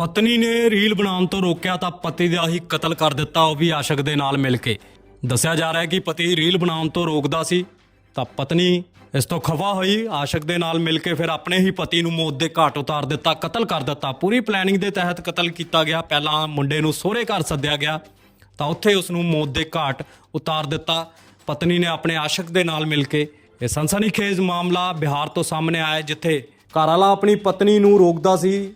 ਪਤਨੀ ਨੇ ਰੀਲ ਬਣਾਉਣ ਤੋਂ ਰੋਕਿਆ ਤਾਂ ਪਤੀ ਦਾ ਹੀ ਕਤਲ ਕਰ ਦਿੱਤਾ, ਉਹ ਵੀ ਆਸ਼ਕ ਦੇ ਨਾਲ ਮਿਲ ਕੇ। ਦੱਸਿਆ ਜਾ ਰਿਹਾ ਹੈ ਕਿ ਪਤੀ ਰੀਲ ਬਣਾਉਣ ਤੋਂ ਰੋਕਦਾ ਸੀ, ਤਾਂ ਪਤਨੀ ਇਸ ਤੋਂ ਖਫਾ ਹੋਈ, ਆਸ਼ਕ ਦੇ ਨਾਲ ਮਿਲ ਕੇ ਫਿਰ ਆਪਣੇ ਹੀ ਪਤੀ ਨੂੰ ਮੌਤ ਦੇ ਘਾਟ ਉਤਾਰ ਦਿੱਤਾ, ਕਤਲ ਕਰ ਦਿੱਤਾ। ਪੂਰੀ ਪਲੈਨਿੰਗ ਦੇ ਤਹਿਤ ਕਤਲ ਕੀਤਾ ਗਿਆ, ਪਹਿਲਾਂ ਮੁੰਡੇ ਨੂੰ ਸਹੁਰੇ ਘਰ ਸੱਦਿਆ ਗਿਆ, ਤਾਂ ਉੱਥੇ ਉਸ ਨੂੰ ਮੌਤ ਦੇ ਘਾਟ ਉਤਾਰ ਦਿੱਤਾ। ਪਤਨੀ ਨੇ ਆਪਣੇ ਆਸ਼ਕ ਦੇ ਨਾਲ ਮਿਲ ਕੇ ਇਹ ਸਨਸਨੀਖੇਜ਼ ਮਾਮਲਾ ਬਿਹਾਰ ਤੋਂ ਸਾਹਮਣੇ ਆਇਆ, ਜਿੱਥੇ ਘਰ ਵਾਲਾ ਆਪਣੀ ਪਤਨੀ ਨੂੰ ਰੋਕਦਾ ਸੀ।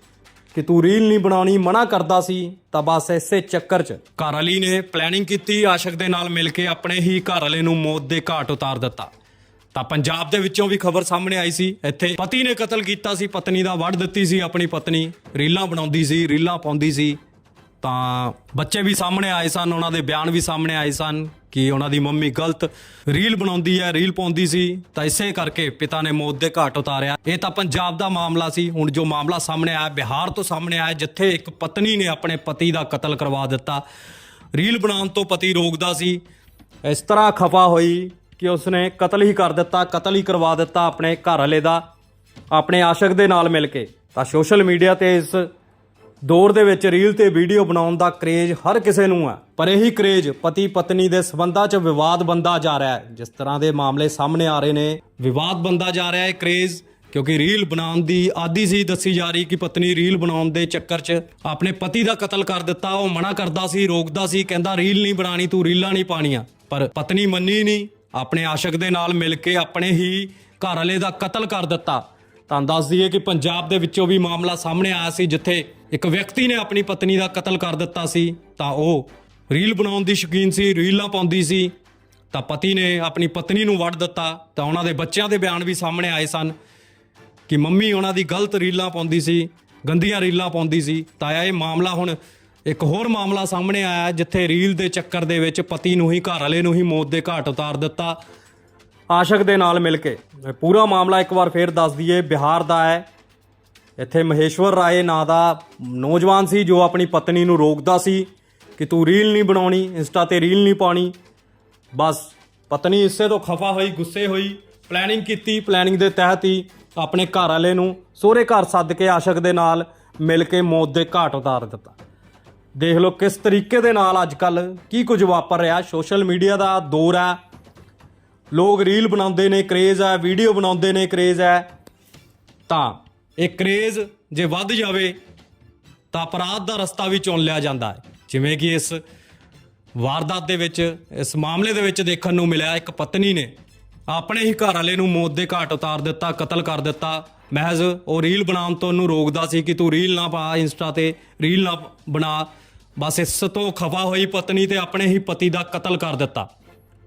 ਕਿ ਤੂੰ ਰੀਲ ਨਹੀਂ ਬਣਾਉਣੀ, ਮਨਾ ਕਰਦਾ ਸੀ, ਤਾਂ ਬਸ ਇਸੇ ਚੱਕਰ 'ਚ। ਘਰ ਵਾਲੀ ਨੇ ਪਲੈਨਿੰਗ ਕੀਤੀ, ਆਸ਼ਕ ਦੇ ਨਾਲ ਮਿਲ ਕੇ ਆਪਣੇ ਹੀ ਘਰ ਵਾਲੇ ਨੂੰ ਮੌਤ ਦੇ ਘਾਟ ਉਤਾਰ ਦਿੱਤਾ। ਤਾਂ ਪੰਜਾਬ ਦੇ ਵਿੱਚੋਂ ਵੀ ਖਬਰ ਸਾਹਮਣੇ ਆਈ ਸੀ, ਇੱਥੇ ਪਤੀ ਨੇ ਕਤਲ ਕੀਤਾ ਸੀ, ਪਤਨੀ ਦਾ ਵੱਢ ਦਿੱਤੀ ਸੀ ਆਪਣੀ ਪਤਨੀ, ਰੀਲਾਂ ਬਣਾਉਂਦੀ ਸੀ, ਰੀਲਾਂ ਪਾਉਂਦੀ ਸੀ। ਤਾਂ ਬੱਚੇ ਵੀ ਸਾਹਮਣੇ ਆਏ ਸਨ, ਉਹਨਾਂ ਦੇ ਬਿਆਨ ਵੀ ਸਾਹਮਣੇ ਆਏ ਸਨ। ਕਿ ਉਹਨਾਂ ਦੀ ਮੰਮੀ ਗਲਤ ਰੀਲ ਬਣਾਉਂਦੀ ਹੈ, ਰੀਲ ਪਾਉਂਦੀ ਸੀ। ਤਾਂ ਇਸੇ ਕਰਕੇ ਪਿਤਾ ਨੇ ਮੌਤ ਦੇ ਘਾਟ ਉਤਾਰਿਆ। ਇਹ ਤਾਂ ਪੰਜਾਬ ਦਾ ਮਾਮਲਾ ਸੀ। ਹੁਣ ਜੋ ਮਾਮਲਾ ਸਾਹਮਣੇ ਆਇਆ, ਬਿਹਾਰ ਤੋਂ ਸਾਹਮਣੇ ਆਇਆ, ਜਿੱਥੇ ਇੱਕ ਪਤਨੀ ਨੇ ਆਪਣੇ ਪਤੀ ਦਾ ਕਤਲ ਕਰਵਾ ਦਿੱਤਾ। ਰੀਲ ਬਣਾਉਣ ਤੋਂ ਪਤੀ ਰੋਕਦਾ ਸੀ। ਇਸ ਤਰ੍ਹਾਂ ਖਫਾ ਹੋਈ ਕਿ ਉਸਨੇ ਕਤਲ ਹੀ ਕਰ ਦਿੱਤਾ, ਕਤਲ ਹੀ ਕਰਵਾ ਦਿੱਤਾ ਆਪਣੇ ਘਰ ਵਾਲੇ ਦਾ, ਆਪਣੇ ਆਸ਼ਕ ਦੇ ਨਾਲ ਮਿਲ ਕੇ। ਤਾਂ ਸੋਸ਼ਲ ਮੀਡੀਆ ਤੇ ਇਸ ਦੌਰ ਦੇ ਵਿੱਚ ਰੀਲ ਤੇ ਵੀਡੀਓ ਬਣਾਉਣ ਦਾ ਕਰੇਜ ਹਰ ਕਿਸੇ ਨੂੰ ਹੈ। ਪਰ ਇਹੀ ਕਰੇਜ ਪਤੀ ਪਤਨੀ ਦੇ ਸਬੰਧਾਂ 'ਚ ਵਿਵਾਦ ਬੰਦਾ ਜਾ ਰਿਹਾ ਹੈ। ਜਿਸ ਤਰ੍ਹਾਂ ਦੇ ਮਾਮਲੇ ਸਾਹਮਣੇ ਆ ਰਹੇ ਨੇ, ਵਿਵਾਦ ਬੰਦਾ ਜਾ ਰਿਹਾ ਹੈ ਕਰੇਜ, ਕਿਉਂਕਿ ਰੀਲ ਬਣਾਉਣ ਦੀ ਆਦੀ ਸੀ ਦੱਸੀ ਜਾ ਰਹੀ ਕਿ ਪਤਨੀ ਰੀਲ ਬਣਾਉਣ ਦੇ ਚੱਕਰ 'ਚ ਆਪਣੇ ਪਤੀ ਦਾ ਕਤਲ ਕਰ ਦਿੱਤਾ, ਉਹ ਮਨਾ ਕਰਦਾ ਸੀ, ਰੋਕਦਾ ਸੀ, ਕਹਿੰਦਾ, ਰੀਲ ਨਹੀਂ ਬਣਾਣੀ ਤੂੰ ਰੀਲਾਂ ਨਹੀਂ ਪਾਣੀਆਂ ਪਰ ਪਤਨੀ ਮੰਨੀ ਨਹੀਂ, ਆਪਣੇ ਆਸ਼ਕ ਦੇ ਨਾਲ ਮਿਲ ਕੇ ਆਪਣੇ ਹੀ ਘਰ ਵਾਲੇ ਦਾ ਕਤਲ ਕਰ ਦਿੱਤਾ। ਤਾਂ ਦੱਸ ਦਈਏ ਕਿ ਪੰਜਾਬ ਦੇ ਵਿੱਚੋਂ ਵੀ ਮਾਮਲਾ ਸਾਹਮਣੇ ਆਇਆ ਸੀ, ਜਿੱਥੇ ਇੱਕ ਵਿਅਕਤੀ ਨੇ ਆਪਣੀ ਪਤਨੀ ਦਾ ਕਤਲ ਕਰ ਦਿੱਤਾ ਸੀ। ਤਾਂ ਉਹ ਰੀਲ ਬਣਾਉਣ ਦੀ ਸ਼ੌਕੀਨ ਸੀ, ਰੀਲਾਂ ਪਾਉਂਦੀ ਸੀ। ਤਾਂ ਪਤੀ ਨੇ ਆਪਣੀ ਪਤਨੀ ਨੂੰ ਵੱਢ ਦਿੱਤਾ। ਤਾਂ ਉਹਨਾਂ ਦੇ ਬੱਚਿਆਂ ਦੇ ਬਿਆਨ ਵੀ ਸਾਹਮਣੇ ਆਏ ਸਨ ਕਿ ਮੰਮੀ ਉਹਨਾਂ ਦੀ ਗਲਤ ਰੀਲਾਂ ਪਾਉਂਦੀ ਸੀ, ਗੰਦੀਆਂ ਰੀਲਾਂ ਪਾਉਂਦੀ ਸੀ। ਤਾਂ ਇਹ ਮਾਮਲਾ ਹੁਣ ਇੱਕ ਹੋਰ ਮਾਮਲਾ ਸਾਹਮਣੇ ਆਇਆ, ਜਿੱਥੇ ਰੀਲ ਦੇ ਚੱਕਰ ਦੇ ਵਿੱਚ ਪਤੀ ਨੂੰ ਹੀ ਘਰ ਵਾਲੇ ਨੂੰ ਹੀ ਮੌਤ ਦੇ ਘਾਟ ਉਤਾਰ ਦਿੱਤਾ। ਆਸ਼ਕ ਦੇ ਨਾਲ ਮਿਲ ਕੇ। ਪੂਰਾ ਮਾਮਲਾ ਇੱਕ ਵਾਰ ਫੇਰ ਦੱਸ ਦਈਏ, ਬਿਹਾਰ ਦਾ ਹੈ। ਇੱਥੇ ਮਹੇਸ਼ਵਰ ਰਾਏ ਨਾਂ ਦਾ ਨੌਜਵਾਨ ਸੀ ਜੋ ਆਪਣੀ ਪਤਨੀ ਨੂੰ ਰੋਕਦਾ ਸੀ ਕਿ ਤੂੰ ਰੀਲ ਨਹੀਂ ਬਣਾਉਣੀ, ਇੰਸਟਾ ਤੇ ਰੀਲ ਨਹੀਂ ਪਾਣੀ ਬਸ ਪਤਨੀ ਇਸੇ ਤੋਂ ਖਫਾ ਹੋਈ, ਗੁੱਸੇ ਹੋਈ ਪਲੈਨਿੰਗ ਕੀਤੀ ਪਲੈਨਿੰਗ ਦੇ ਤਹਿਤ ਹੀ ਆਪਣੇ ਘਰ ਵਾਲੇ ਨੂੰ ਸਹੁਰੇ ਘਰ ਸੱਦ ਕੇ ਆਸ਼ਕ ਦੇ ਨਾਲ ਮਿਲ ਕੇ ਮੌਤ ਦੇ ਘਾਟ ਉਤਾਰ ਦਿੱਤਾ। ਦੇਖ ਲਓ ਕਿਸ ਤਰੀਕੇ ਦੇ ਨਾਲ ਅੱਜ ਕੱਲ ਕੀ ਕੁਝ ਵਾਪਰ ਰਿਹਾ। ਸੋਸ਼ਲ ਮੀਡੀਆ ਦਾ ਦੌਰ ਹੈ ਲੋਕ ਰੀਲ ਬਣਾਉਂਦੇ ਨੇ ਕ੍ਰੇਜ਼ ਹੈ ਵੀਡੀਓ ਬਣਾਉਂਦੇ ਨੇ ਕ੍ਰੇਜ਼ ਹੈ। ਤਾਂ ਇਹ ਕ੍ਰੇਜ਼ ਜੇ ਵੱਧ ਜਾਵੇ, ਤਾਂ ਅਪਰਾਧ ਦਾ ਰਸਤਾ ਵੀ ਚੁਣ ਲਿਆ ਜਾਂਦਾ ਹੈ। ਜਿਵੇਂ ਕਿ ਇਸ ਵਾਰਦਾਤ ਦੇ ਵਿੱਚ, ਇਸ ਮਾਮਲੇ ਦੇ ਵਿੱਚ ਦੇਖਣ ਨੂੰ ਮਿਲਿਆ, ਇੱਕ ਪਤਨੀ ਨੇ ਆਪਣੇ ਹੀ ਘਰ ਵਾਲੇ ਨੂੰ ਮੌਤ ਦੇ ਘਾਟ ਉਤਾਰ ਦਿੱਤਾ, ਕਤਲ ਕਰ ਦਿੱਤਾ। ਮਹਿਜ਼ ਉਹ ਰੀਲ ਬਣਾਉਣ ਤੋਂ ਉਹਨੂੰ ਰੋਕਦਾ ਸੀ ਕਿ ਤੂੰ ਰੀਲ ਨਾ ਪਾ, ਇੰਸਟਾ ਤੇ ਰੀਲ ਨਾ ਬਣਾ। ਬਸ ਇਸ ਤੋਂ ਖਫਾ ਹੋਈ ਪਤਨੀ ਤੇ ਆਪਣੇ ਹੀ ਪਤੀ ਦਾ ਕਤਲ ਕਰ ਦਿੱਤਾ।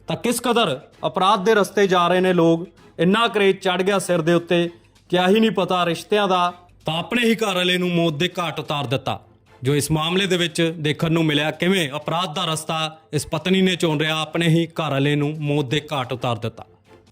ਤਾਂ ਕਿਸ ਕਦਰ ਅਪਰਾਧ ਦੇ ਰਸਤੇ ਜਾ ਰਹੇ ਨੇ ਲੋਕ? ਇੰਨਾ ਕਰੇਜ ਚੜ ਗਿਆ ਸਿਰ ਦੇ ਉੱਤੇ, ਕਿਆ ਹੀ ਨਹੀਂ ਪਤਾ ਰਿਸ਼ਤਿਆਂ ਦਾ, ਤਾਂ ਆਪਣੇ ਹੀ ਘਰ ਵਾਲੇ ਨੂੰ ਮੌਤ ਦੇ ਘਾਟ ਉਤਾਰ ਦਿੱਤਾ। ਜੋ ਇਸ ਮਾਮਲੇ ਦੇ ਵਿੱਚ ਦੇਖਣ ਨੂੰ ਮਿਲਿਆ, ਕਿਵੇਂ ਅਪਰਾਧ ਦਾ ਰਸਤਾ ਇਸ ਪਤਨੀ ਨੇ ਚੁਣ ਰਿਹਾ, ਆਪਣੇ ਹੀ ਘਰ ਵਾਲੇ ਨੂੰ ਮੌਤ ਦੇ ਘਾਟ ਉਤਾਰ ਦਿੱਤਾ।